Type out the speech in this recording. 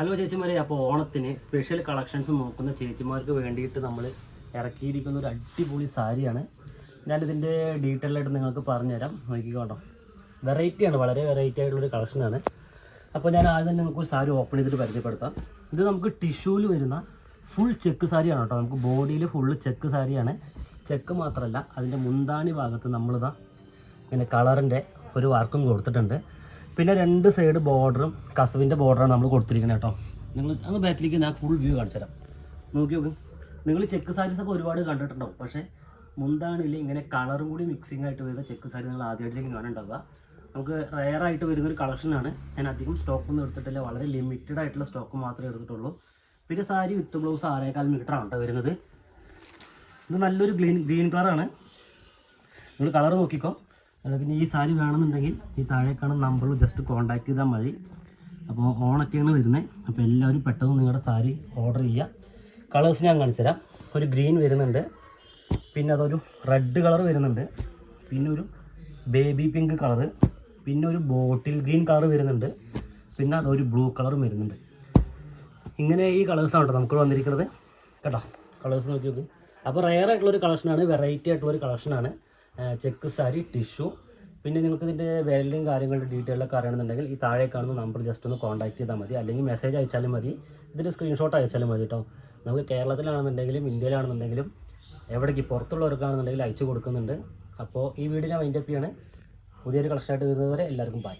Hello ചേച്ചിമാരെ അപ്പോൾ ഓണത്തിന് special collections നോക്കുന്ന ചേച്ചിമാർക്ക് വേണ്ടിയിട്ട് നമ്മൾ ഇറക്കിയിരിക്കുന്ന ഒരു അടിപൊളി സാരിയാണ്. ഞാനിതിന്റെ ഡീറ്റെയിൽ ആയിട്ട് നിങ്ങൾക്ക് പറഞ്ഞുതരാം. നോക്കിക്കോട്ടോ. വെറൈറ്റിയാണ് വളരെ വെറൈറ്റി ആയിട്ടുള്ളൊരു കളക്ഷനാണ് അപ്പോൾ ഞാൻ ആദ്യം തന്നെ നിങ്ങൾക്ക് ഒരു സാരി ഓപ്പൺ ചെയ്തിട്ട് പരിചയപ്പെടുത്താം. ഇത് നമുക്ക് ടിഷ്യൂവിൽ വരുന്ന ഫുൾ ചെക്ക് സാരിയാണ് കേട്ടോ. നമുക്ക് ബോഡിയിൽ ഫുള്ള് ചെക്ക് സാരിയാണ്. ചെക്ക് മാത്രമല്ല അതിന്റെ മുന്താണി ഭാഗത്ത് നമ്മളിതാ ഇങ്ങനെ കളറിന്റെ ഒരു വർക്കും കൊടുത്തിട്ടുണ്ട്. പിന്നെ രണ്ട് സൈഡ് ബോർഡറും കസവിന്റെ ബോർഡറാണ് നമ്മൾ കൊടുത്തിരിക്കുന്നത് കേട്ടോ. നിങ്ങൾ അന്ന് ബാക്കിലേക്ക് ഞാൻ ഫുൾ വ്യൂ കാണിച്ചു തരാം. നോക്കി നോക്ക്. നിങ്ങൾ ചെക്ക് സാരീസ് ഒക്കെ ഒരുപാട് കണ്ടിട്ടുണ്ടാവും. പക്ഷേ മുന്താണിൽ ഇങ്ങനെ കളറും കൂടി മിക്സിംഗ് ആയിട്ട് വരുന്ന ചെക്ക് സാരി നിങ്ങൾ ആദ്യമായിട്ടേക്ക് കാണുന്നുണ്ടാവുക. നമുക്ക് റയർ ആയിട്ട് വരുന്നൊരു കളക്ഷനാണ് ഞാൻ അധികം സ്റ്റോക്കൊന്നും എടുത്തിട്ടില്ല. വളരെ ലിമിറ്റഡ് ആയിട്ടുള്ള സ്റ്റോക്ക് മാത്രമേ എടുത്തിട്ടുള്ളൂ. പിന്നെ സാരി വിത്ത് ബ്ലൗസ് ആറേകാൽ മീറ്റർ ആണ് കേട്ടോ വരുന്നത്. ഇത് നല്ലൊരു ഗ്രീൻ ഗ്രീൻ കളറാണ് നിങ്ങൾ കളർ നോക്കിക്കോ. പിന്നെ ഈ സാരി വേണമെന്നുണ്ടെങ്കിൽ ഈ താഴെ കാണുന്ന നമ്പറിൽ ജസ്റ്റ് കോൺടാക്ട് ചെയ്താൽ മതി. അപ്പോൾ ഓണൊക്കെയാണ് വരുന്നത് അപ്പോൾ എല്ലാവരും പെട്ടെന്ന് നിങ്ങളുടെ സാരി ഓർഡർ ചെയ്യുക. കളേഴ്സ് ഞാൻ കാണിച്ചു തരാം. ഒരു ഗ്രീൻ വരുന്നുണ്ട്. പിന്നെ അതൊരു റെഡ് കളർ വരുന്നുണ്ട്. പിന്നെ ഒരു ബേബി പിങ്ക് കളറ് പിന്നെ ഒരു ബോട്ടിൽ ഗ്രീൻ കളർ വരുന്നുണ്ട്. പിന്നെ അതൊരു ബ്ലൂ കളറും വരുന്നുണ്ട്. ഇങ്ങനെ ഈ കളേഴ്സാണ് കേട്ടോ നമുക്ക് വന്നിരിക്കുന്നത്. കേട്ടോ? കളേഴ്സ് നോക്കി നോക്ക്. അപ്പോൾ റയർ ആയിട്ടുള്ളൊരു കളക്ഷനാണ് വെറൈറ്റി ആയിട്ടുള്ളൊരു കളക്ഷനാണ് ചെക്ക് സാരി ടിഷ്യൂ പിന്നെ നിങ്ങൾക്ക് ഇതിന്റെ വിലയും കാര്യങ്ങളുടെ ഡീറ്റെയിൽ ഒക്കെ അറിയണമെന്നുണ്ടെങ്കിൽ ഈ താഴെ കാണുന്ന നമ്പർ ജസ്റ്റ് ഒന്ന് കോൺടാക്ട് ചെയ്താൽ മതി. അല്ലെങ്കിൽ മെസ്സേജ് അയച്ചാലും മതി. ഇതിന്റെ സ്ക്രീൻഷോട്ട് അയച്ചാലും മതി കേട്ടോ നമുക്ക് കേരളത്തിലാണെന്നുണ്ടെങ്കിലും ഇന്ത്യയിലാണെന്നുണ്ടെങ്കിലും എവിടേക്ക് പുറത്തുള്ളവർക്കാണെന്നുണ്ടെങ്കിൽ അയച്ചു കൊടുക്കുന്നുണ്ട്. അപ്പോൾ ഈ വീഡിയോ ഞാൻ വൈൻഡപ്പ് ചെയ്യാണ്. പുതിയൊരു കളക്ഷനായിട്ട് വരുന്നതുവരെ എല്ലാവർക്കും ബൈ